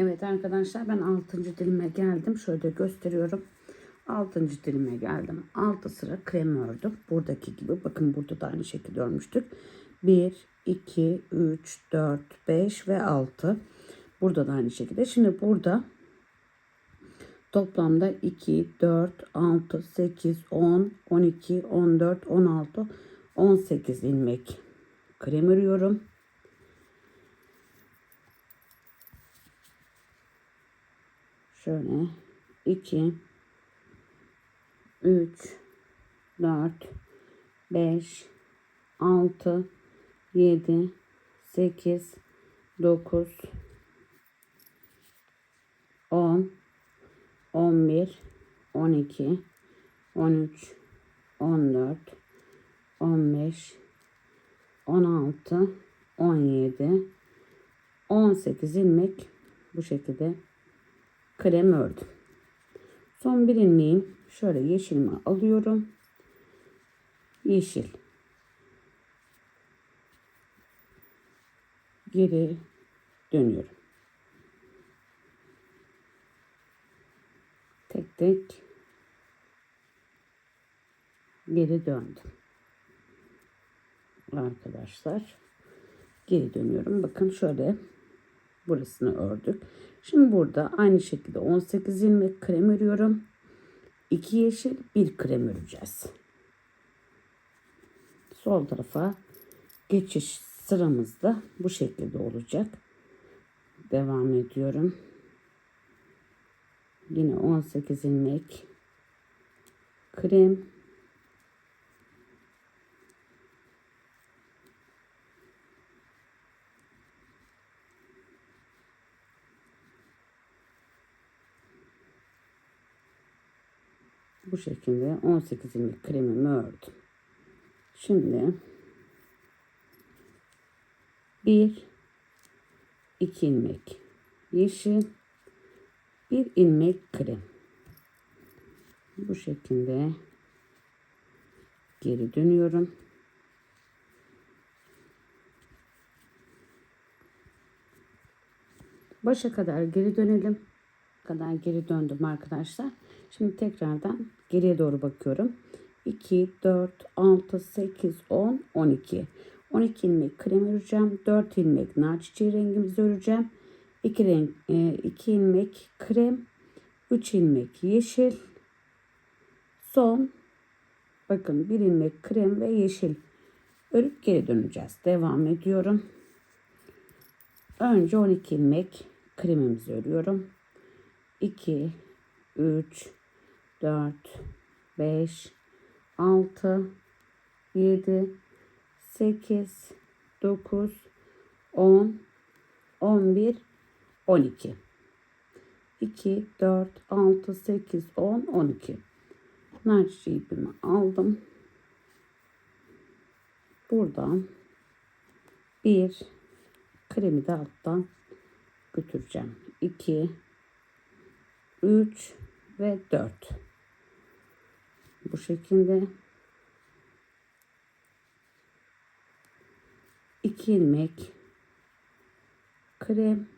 Evet arkadaşlar ben 6. dilime geldim. Şöyle gösteriyorum. 6. dilime geldim. 6 sıra krem ördüm. Buradaki gibi. Bakın burada da aynı şekilde örmüştük. 1, 2, 3, 4, 5 ve 6. Burada da aynı şekilde. Şimdi burada toplamda 2, 4, 6, 8, 10, 12, 14, 16, 18 ilmek krem örüyorum. Şöyle. 2 3 4 5 6 7 8 9 10 11 12 13 14 15 16 17 18 ilmek bu şekilde krem ördüm. Son bir ilmeğim şöyle yeşilimi alıyorum. Yeşil. Geri dönüyorum. Tek tek geri döndüm. Arkadaşlar geri dönüyorum. Bakın şöyle burasını ördük. Şimdi burada aynı şekilde 18 ilmek krem örüyorum. 2 yeşil, 1 krem öreceğiz. Sol tarafa geçiş sıramızda bu şekilde olacak. Devam ediyorum. Yine 18 ilmek krem bu şekilde 18 ilmek kremimi ördüm. Şimdi 1 2 ilmek yeşil 1 ilmek krem. Bu şekilde geri dönüyorum. Başa kadar geri dönelim. kadar geri döndüm arkadaşlar. Şimdi tekrardan geriye doğru bakıyorum. 2, 4, 6, 8, 10, 12. 12 ilmek krem öreceğim. 4 ilmek nar çiçeği rengimizi öreceğim. 2 renk 2 ilmek krem, 3 ilmek yeşil. Son bakın 1 ilmek krem ve yeşil örüp geri döneceğiz. Devam ediyorum. Önce 12 ilmek kremimizi örüyorum. 2 3 4 5 6 7 8 9 10 11 12 2 4 6 8 10 12 nar çiçeği ipimi aldım. Buradan bir kremi de alttan götüreceğim. 2 3 ve 4 bu şekilde. 2 ilmek krem.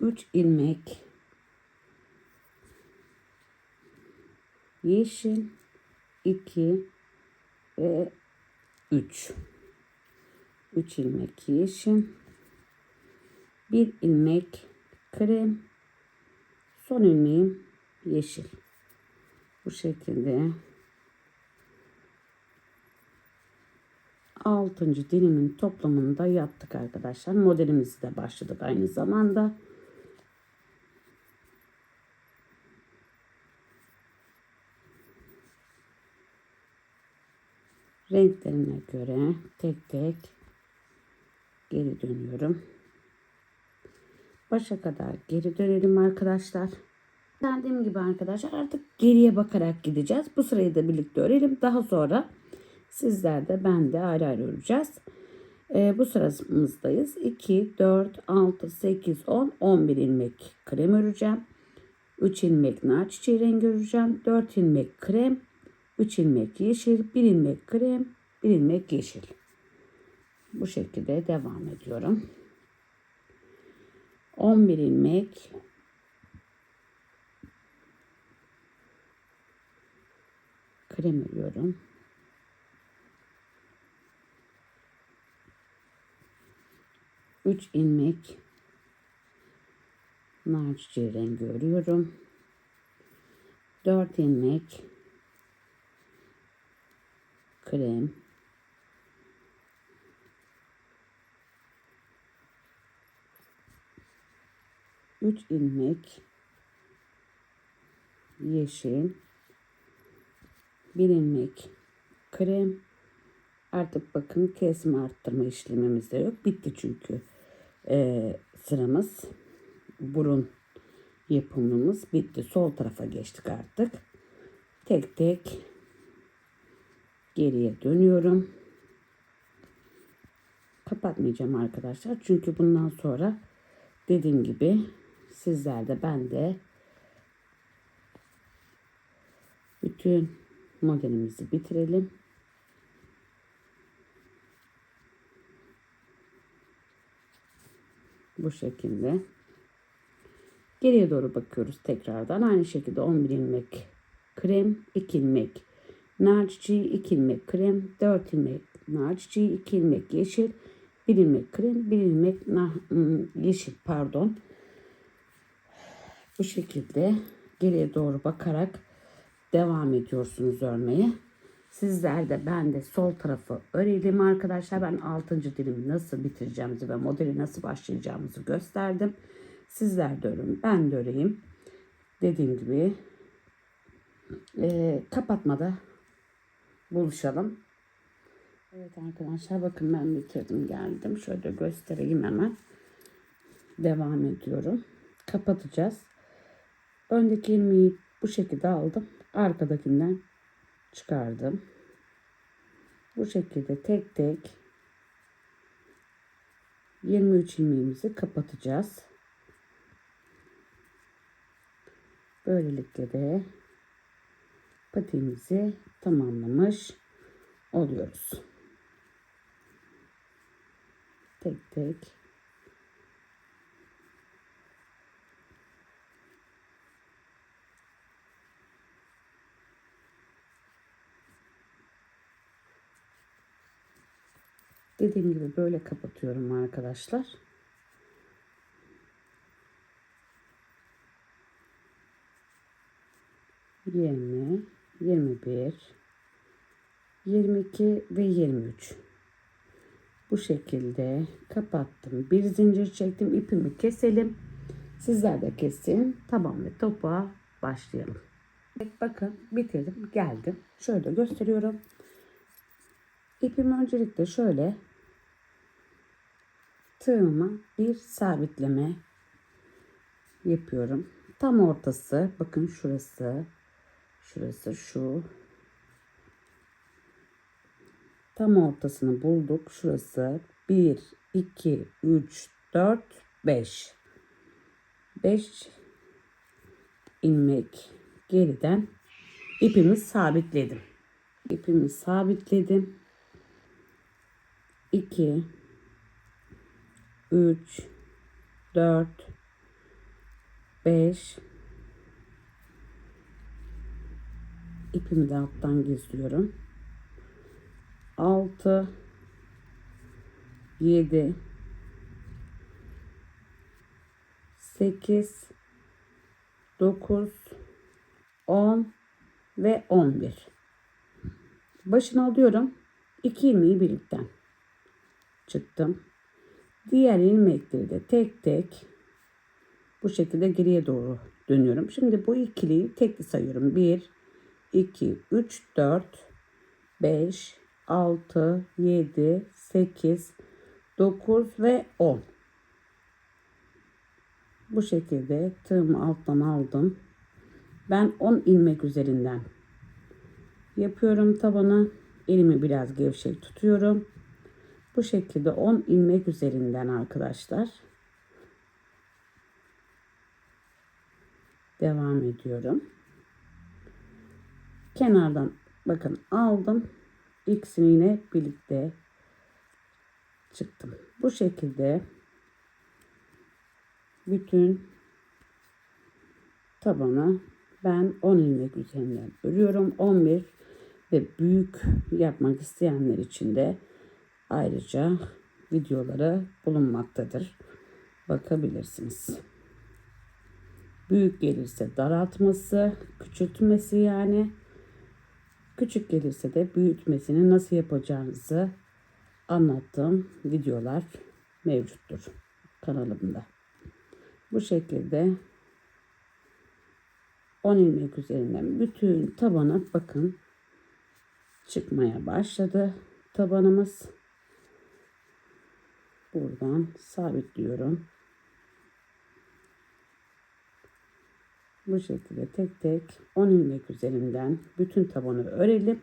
3 ilmek yeşil. 2 ve 3 3 ilmek yeşil. 1 ilmek krem. Son ilmeğim yeşil bu şekilde. Altıncı dilimin toplamını da yaptık arkadaşlar. Modelimizi de başladık aynı zamanda. Renklerine göre tek tek geri dönüyorum. Başa kadar geri dönelim arkadaşlar. Dediğim gibi arkadaşlar artık geriye bakarak gideceğiz. Bu sırayı da birlikte örelim. Daha sonra sizler de ben de ayrı ayrı öreceğiz. Ee, bu sıramızdayız. 2, 4, 6, 8, 10, 11 ilmek krem öreceğim. 3 ilmek nar çiçeği rengi öreceğim. 4 ilmek krem, 3 ilmek yeşil, 1 ilmek krem, 1 ilmek yeşil. Bu şekilde devam ediyorum. 11 ilmek krem örüyorum. Üç ilmek nar çiçeği rengi örüyorum. Dört ilmek krem üç ilmek yeşil bir ilmek krem. Artık bakın kesme arttırma işlemimiz de yok. Bitti çünkü Ee, sıramız. Burun yapımımız bitti. Sol tarafa geçtik artık. Tek tek geriye dönüyorum. Kapatmayacağım arkadaşlar. Çünkü bundan sonra dediğim gibi sizler de ben de bütün modelimizi bitirelim. Bu şekilde. Geriye doğru bakıyoruz tekrardan. Aynı şekilde 11 ilmek krem, 2 ilmek nar çiçeği, 2 ilmek krem, 4 ilmek nar çiçeği, 2 ilmek yeşil, 1 ilmek krem, 1 ilmek ım, yeşil pardon. Bu şekilde geriye doğru bakarak devam ediyorsunuz örmeye. Sizler de ben de sol tarafı örelim arkadaşlar. Ben 6. dilimi nasıl bitireceğimizi ve modeli nasıl başlayacağımızı gösterdim. Sizler de örün. Ben de öreyim. Dediğim gibi e, kapatmada buluşalım. Evet arkadaşlar bakın ben bitirdim geldim. Şöyle göstereyim hemen. Devam ediyorum. Kapatacağız. Öndeki ilmeği bu şekilde aldım. Arkadakinden çıkardım. Bu şekilde tek tek 23 ilmeğimizi kapatacağız. Böylelikle de patiğimizi tamamlamış oluyoruz. Tek tek Dediğim gibi böyle kapatıyorum arkadaşlar. Yirmi, yirmi bir, yirmi iki ve yirmi üç. Bu şekilde kapattım. Bir zincir çektim. ipimi keselim. Sizler de kesin. Tamam ve topa başlayalım. Evet, bakın bitirdim. Geldim. Şöyle gösteriyorum. İpimi öncelikle şöyle tığıma bir sabitleme yapıyorum. Tam ortası bakın şurası şurası şu tam ortasını bulduk. Şurası 1 2 3 4 5 5 ilmek geriden ipimi sabitledim. İpimi sabitledim. 2 3 4 5 ipimi de alttan gizliyorum. 6 7 8 9 10 ve 11 başını alıyorum. 2 ilmeği birlikten. Çıktım diğer ilmekleri de tek tek bu şekilde geriye doğru dönüyorum. Şimdi bu ikiliyi tekli sayıyorum. 1 2 3 4 5 6 7 8 9 ve 10 bu şekilde tığımı alttan aldım. Ben 10 ilmek üzerinden yapıyorum tabanı. Elimi biraz gevşek tutuyorum bu şekilde 10 ilmek üzerinden arkadaşlar. Devam ediyorum. Kenardan bakın aldım. İkisini yine birlikte çıktım. Bu şekilde bütün tabanı ben 10 ilmek üzerinden örüyorum. 11 ve büyük yapmak isteyenler için de ayrıca videoları bulunmaktadır. Bakabilirsiniz. Büyük gelirse daraltması, küçültmesi yani. Küçük gelirse de büyütmesini nasıl yapacağınızı anlattığım videolar mevcuttur kanalımda. Bu şekilde 10 ilmek üzerinden bütün tabanı bakın çıkmaya başladı tabanımız. Buradan sabitliyorum. Bu şekilde tek tek 10 ilmek üzerinden bütün tabanı örelim.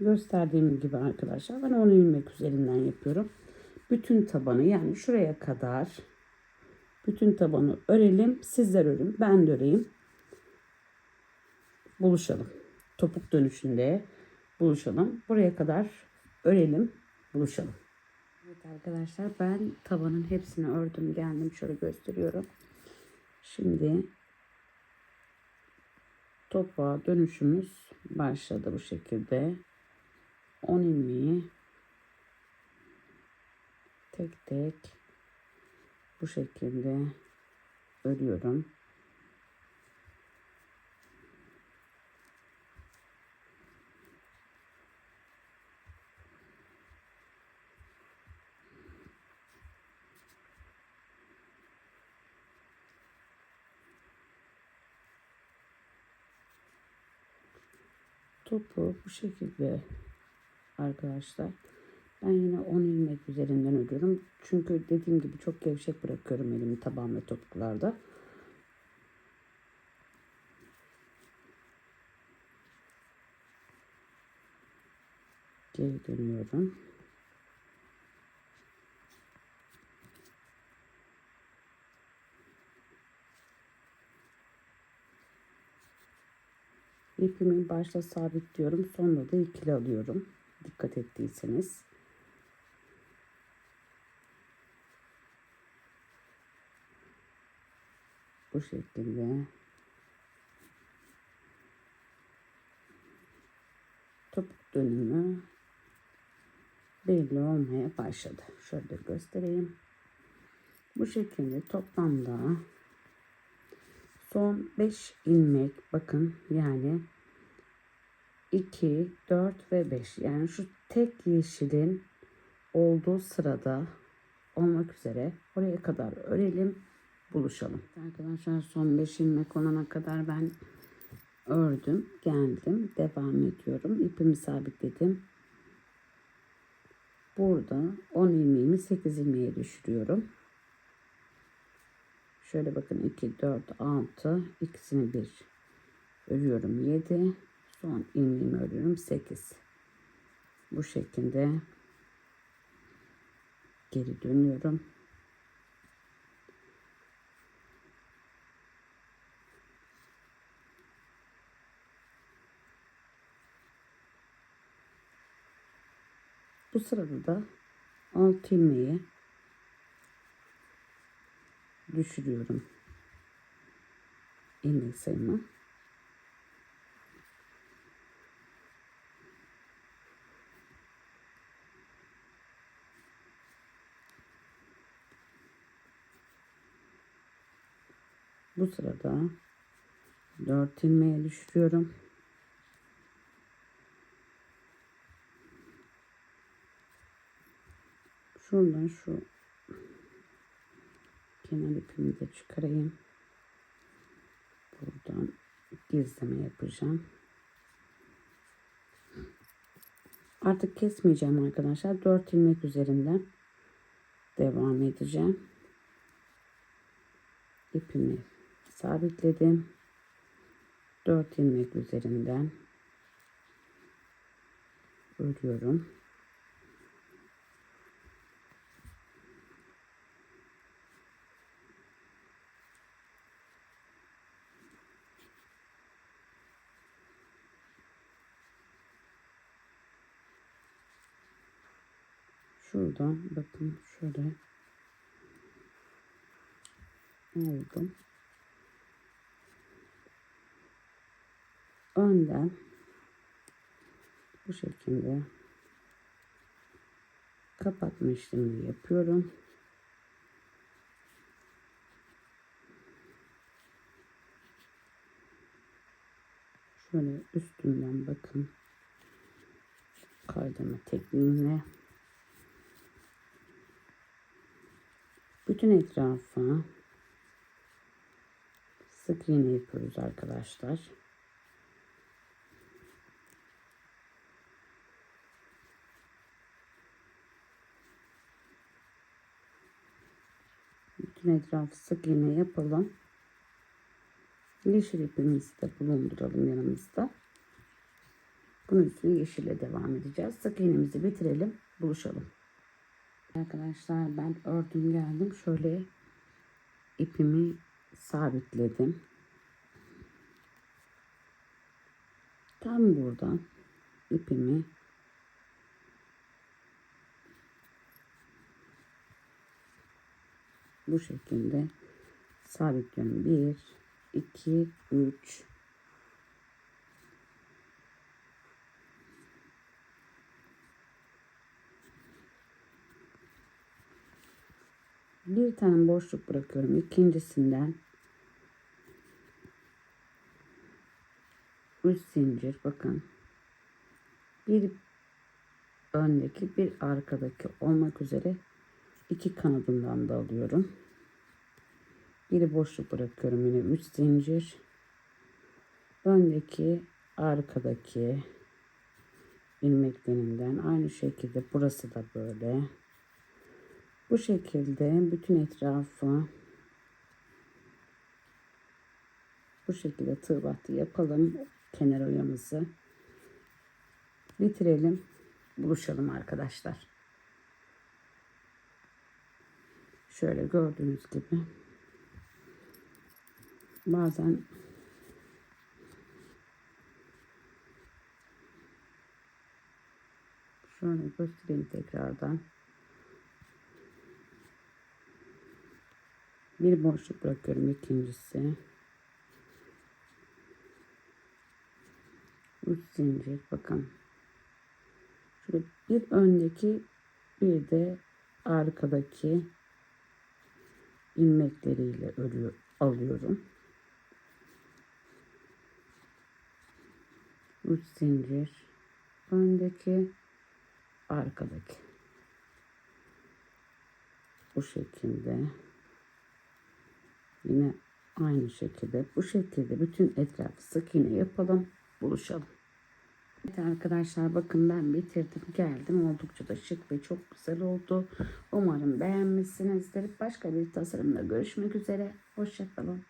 Gösterdiğim gibi arkadaşlar ben 10 ilmek üzerinden yapıyorum. Bütün tabanı yani şuraya kadar bütün tabanı örelim. Sizler örün ben de öreyim. Buluşalım. Topuk dönüşünde buluşalım. Buraya kadar örelim. Buluşalım. Evet arkadaşlar ben tabanın hepsini ördüm geldim. Şöyle gösteriyorum. Şimdi topuğa dönüşümüz başladı bu şekilde. 10 ilmeği tek tek bu şekilde örüyorum. Topu bu şekilde arkadaşlar. Ben yine 10 ilmek üzerinden örüyorum. Çünkü dediğim gibi çok gevşek bırakıyorum elimi taban ve topuklarda. Geri dönüyorum. İpimi başta sabitliyorum. Sonra da ikili alıyorum. Dikkat ettiyseniz. Bu şekilde. Topuk dönümü belli olmaya başladı. Şöyle göstereyim. Bu şekilde toplamda son 5 ilmek bakın yani 2, 4 ve 5 yani şu tek yeşilin olduğu sırada olmak üzere oraya kadar örelim buluşalım. Arkadaşlar son 5 ilmek olana kadar ben ördüm geldim devam ediyorum ipimi sabitledim. Burada 10 ilmeğimi 8 ilmeğe düşürüyorum. Şöyle bakın 2, 4, 6 ikisini bir örüyorum 7 son ilmeğimi örüyorum 8 bu şekilde geri dönüyorum bu sırada da alt ilmeği düşürüyorum ilmek sayımı Bu sırada 4 ilmeğe düşürüyorum. Şuradan şu kenar ipimi de çıkarayım. Buradan gizleme yapacağım. Artık kesmeyeceğim arkadaşlar. 4 ilmek üzerinden devam edeceğim. İpimi sabitledim. 4 ilmek üzerinden örüyorum. Şuradan bakın şöyle aldım. Önden bu şekilde kapatma işlemini yapıyorum. Şöyle üstünden bakın. Kaydırma tekniğimle. Bütün etrafa sık iğne yapıyoruz arkadaşlar. Bütün etrafı sık iğne yapalım. Yeşil ipimizi de bulunduralım yanımızda. Bunun üstüne yeşille devam edeceğiz. Sık iğnemizi bitirelim. Buluşalım. Arkadaşlar ben ördüm geldim. Şöyle ipimi sabitledim. Tam buradan ipimi bu şekilde sabitliyorum. 1 2 3 bir tane boşluk bırakıyorum ikincisinden. 3 zincir bakın. Bir öndeki bir arkadaki olmak üzere iki kanadından da alıyorum. Biri boşluk bırakıyorum yine 3 zincir. Öndeki arkadaki ilmeklerinden aynı şekilde burası da böyle bu şekilde bütün etrafı bu şekilde tığ yapalım. Kenar oyamızı bitirelim. Buluşalım arkadaşlar. Şöyle gördüğünüz gibi bazen şöyle göstereyim tekrardan bir boşluk bırakıyorum ikincisi. Üç zincir bakın. Şöyle bir öndeki bir de arkadaki ilmekleriyle örüyor alıyorum. 3 zincir öndeki arkadaki. Bu şekilde yine aynı şekilde bu şekilde bütün etrafı sık iğne yapalım buluşalım. Evet arkadaşlar bakın ben bitirdim geldim. Oldukça da şık ve çok güzel oldu. Umarım beğenmişsinizdir. Başka bir tasarımda görüşmek üzere. Hoşçakalın